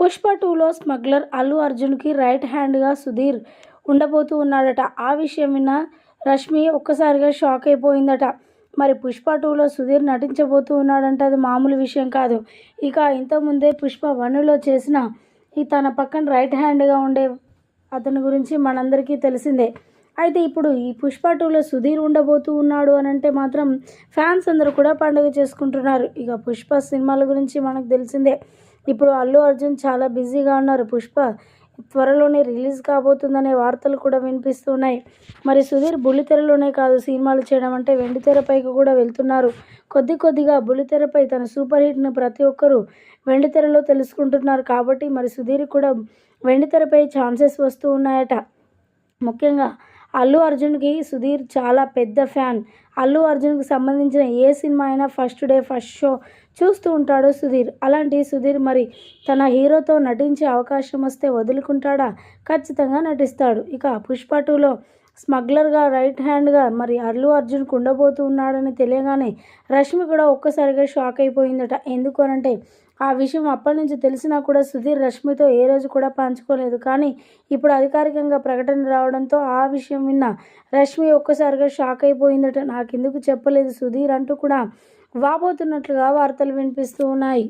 పుష్ప టూలో స్మగ్లర్ అల్లు అర్జున్కి రైట్ హ్యాండ్గా సుధీర్ ఉండబోతూ ఉన్నాడట. ఆ విషయం విన్న రష్మి ఒక్కసారిగా షాక్ అయిపోయిందట. మరి పుష్ప టూలో సుధీర్ నటించబోతూ ఉన్నాడంటే అది మామూలు విషయం కాదు. ఇక ఇంతకుముందే పుష్ప వన్లో చేసిన ఈ తన పక్కన రైట్ హ్యాండ్గా ఉండే అతని గురించి మనందరికీ తెలిసిందే. అయితే ఇప్పుడు ఈ పుష్ప టూలో సుధీర్ ఉండబోతూ ఉన్నాడు అని అంటే మాత్రం ఫ్యాన్స్ అందరూ కూడా పండుగ చేసుకుంటున్నారు. ఇక పుష్ప సినిమాల గురించి మనకు తెలిసిందే. ఇప్పుడు అల్లు అర్జున్ చాలా బిజీగా ఉన్నారు. పుష్ప త్వరలోనే రిలీజ్ కాబోతుందనే వార్తలు కూడా వినిపిస్తున్నాయి. మరి సుధీర్ బుల్లితెరలోనే కాదు సినిమాలు చేయడం అంటే వెండితెరపైకి కూడా వెళ్తున్నారు. కొద్ది కొద్దిగా బుల్లితెరపై తన సూపర్ హిట్ను ప్రతి ఒక్కరూ వెండితెరలో తెలుసుకుంటున్నారు కాబట్టి మరి సుధీర్ కూడా వెండితెరపై ఛాన్సెస్ వస్తూ ఉన్నాయట. ముఖ్యంగా అల్లు అర్జున్కి సుధీర్ చాలా పెద్ద ఫ్యాన్. అల్లు అర్జున్కి సంబంధించిన ఏ సినిమా అయినా ఫస్ట్ డే ఫస్ట్ షో చూస్తూ ఉంటాడు సుధీర్. అలాంటి సుధీర్ మరి తన హీరోతో నటించే అవకాశం వస్తే వదులుకుంటాడా? ఖచ్చితంగా నటిస్తాడు. ఇక పుష్ప టూలో స్మగ్లర్గా రైట్ హ్యాండ్గా మరి అల్లు అర్జున్ కుండబోతూ ఉన్నాడని తెలియగానే రష్మి కూడా ఒక్కసారిగా షాక్ అయిపోయిందట. ఎందుకు అనంటే ఆ విషయం అప్పటి నుంచి తెలిసినా కూడా సుధీర్ రష్మితో ఏ రోజు కూడా పంచుకోలేదు. కానీ ఇప్పుడు అధికారికంగా ప్రకటన రావడంతో ఆ విషయం విన్న రష్మి ఒక్కసారిగా షాక్ అయిపోయిందట. నాకెందుకు చెప్పలేదు సుధీర్ అంటూ కూడా వాపోతున్నట్లుగా వార్తలు వినిపిస్తూ ఉన్నాయి.